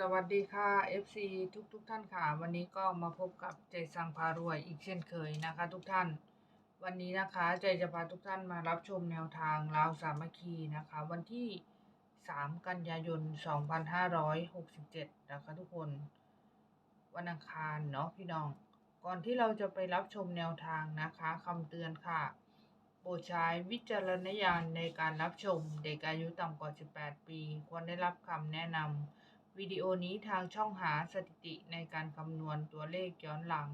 สวัสดีค่ะ FC ทุกทุกๆท่านค่ะ วันนี้ก็มาพบกับใจสังพารวยอีกเช่นเคยนะคะ ทุกท่าน วันนี้นะคะใจจะพาทุกท่านมารับชมแนวทางลาวสามัคคีนะคะ วันที่ 3 กันยายน 2567 นะคะทุกคน วันอังคารเนาะพี่น้อง ก่อนที่เราจะไปรับชมแนวทางนะคะคำเตือนค่ะโปรดใช้วิจารณญาณในการรับชมเด็กอายุต่ำกว่า 18 ปี ควรได้รับคำแนะนำ วิดีโอนี้ทางช่องหาสถิติในการคำนวณตัวเลขย้อนหลัง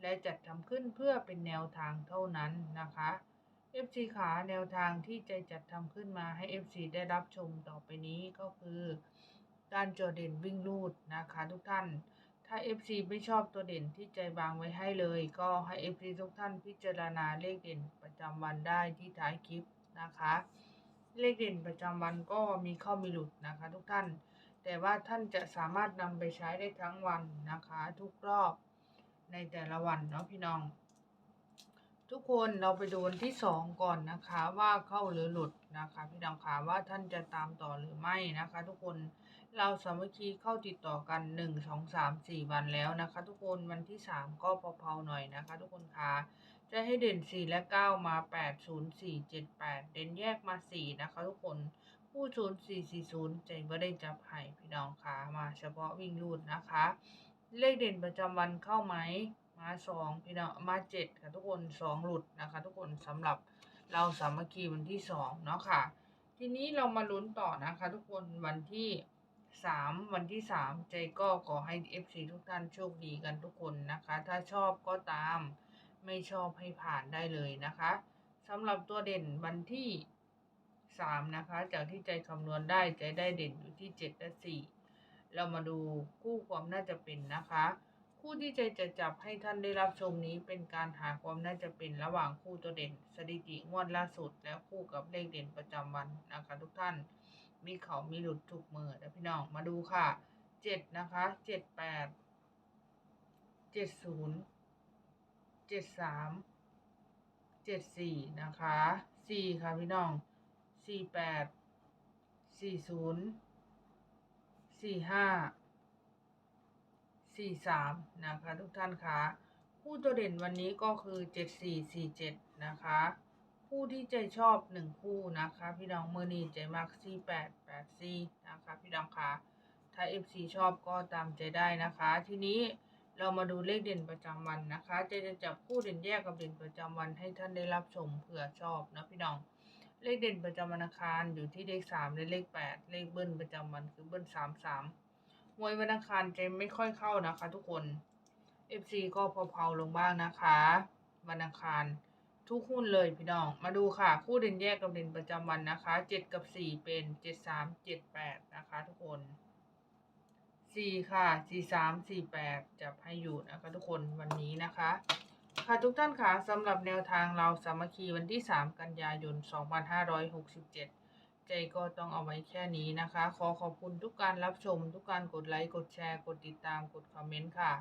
และจัดทำขึ้นเพื่อเป็นแนวทางเท่านั้นนะคะ FC ขาแนวทางที่ใจจัดทำขึ้นมาให้ FC ได้รับชมต่อไปนี้ก็คือการจดเด่นวิ่งลูดนะคะทุกท่าน ถ้า FC ไม่ชอบตัวเด่นที่ใจวางไว้ให้เลย ก็ให้ FC ทุกท่านพิจารณาเลขเด่นประจำวันได้ที่ท้ายคลิปนะคะ เลขเด่นประจำวันก็มีเข้ามีหลุดนะคะทุกท่าน แต่ว่าท่านจะสามารถนำไปใช้ได้ทั้งวันนะคะ ทุกรอบในแต่ละวันเนาะพี่น้อง ทุกคนเราไปดูวันที่สองก่อนนะคะ ว่าเข้าหรือหลุดนะคะพี่น้องขาว่าท่านจะตามต่อหรือไม่นะคะ ทุกคนเราสามัคคีเข้าติดต่อกันหนึ่งสองสามสี่วันแล้วนะคะ ทุกคนวันที่สามก็เผาๆหน่อยนะคะ ทุกคนคะจะให้เด่นสี่และเก้ามาแปดศูนย์สี่เจ็ดแปดเด่นแยกมาสี่นะคะ ทุกคน ผู้ศูนย์สี่สี่ศูนย์ใจไม่ได้จับให้พี่น้องคะมาเฉพาะวิ่งรูดนะคะ เลขเด่นประจำวันเข้าไหมมาสองพี่น้องมาเจ็ดค่ะทุกคนสองหลุดนะคะ ทุกคนสำหรับเราสามัคคีวันที่สองเนาะค่ะ ทีนี้เรามาลุ้นต่อนะคะ ทุกคนวันที่สามวันที่สามใจก็ขอให้ FC ทุกท่านโชคดีกันทุกคนนะคะ ถ้าชอบก็ตามไม่ชอบให้ผ่านได้เลยนะคะสำหรับตัวเด่นวันที่ สามนะคะ จากที่ใจคำนวณได้ใจได้เด่นอยู่ที่เจ็ดและสี่เรามาดูคู่ความน่าจะเป็นนะคะ คู่ที่ใจจะจับให้ท่านได้รับชมนี้เป็นการหาความน่าจะเป็นระหว่างคู่ตัวเด่น สถิติงวดล่าสุด และคู่กับเลขเด่นประจำวันนะคะ ทุกท่านมีเขามีหลุดทุกมือนะพี่น้องมาดูค่ะเจ็ดนะคะเจ็ดแปดเจ็ดศูนย์เจ็ดสามเจ็ดสี่นะคะสี่ค่ะพี่น้อง สี่แปดสี่ศูนย์สี่ห้าสี่สามนะคะทุกท่านคะผู้ตัวเด่นวันนี้ก็คือเจ็ดสี่สี่เจ็ดนะคะคู่ที่ใจชอบหนึ่งคู่นะคะ พี่น้องเมื่อนีใจมักซี่แปดแปดซี่นะคะพี่น้องคะถ้า FC ชอบก็ตามใจได้นะคะ ทีนี้เรามาดูเลขเด่นประจำวันนะคะใจจะจับคู่เด่นแยกกับเด่นประจำวันให้ท่านได้รับชมเผื่อชอบนะพี่น้อง เลขเด่นประจำวันอังคารอยู่ที่เลขสามและเลขแปดเลขเบิ้ลประจำวันคือเบิ้ลสามสามหวยวันอังคารใจไม่ค่อยเข้านะคะ ทุกคน FC ก็เผาๆลงบ้างนะคะ วันอังคารทุกหุ้นเลยพี่น้อง มาดูค่ะ คู่เด่นแยกกับเด่นประจำวันนะคะเจ็ดกับสี่เป็นเจ็ดสามเจ็ดแปดนะคะ ทุกคนสี่ค่ะสี่สามสี่แปดจับให้อยู่นะคะ ทุกคนวันนี้นะคะ ค่ะทุกท่านค่ะสำหรับแนวทางเราสามัคคีวันที่ 3 กันยายน 2567 ใจก็ต้องเอาไว้แค่นี้นะคะ ขอขอบคุณทุกการรับชม ทุกการกดไลค์ กดแชร์ กดติดตาม กดคอมเมนต์ค่ะ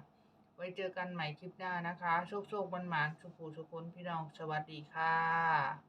ไว้เจอกันใหม่คลิปหน้านะคะ โชคโชคบันหมานสุขูสุขคนพี่น้อง สวัสดีค่ะ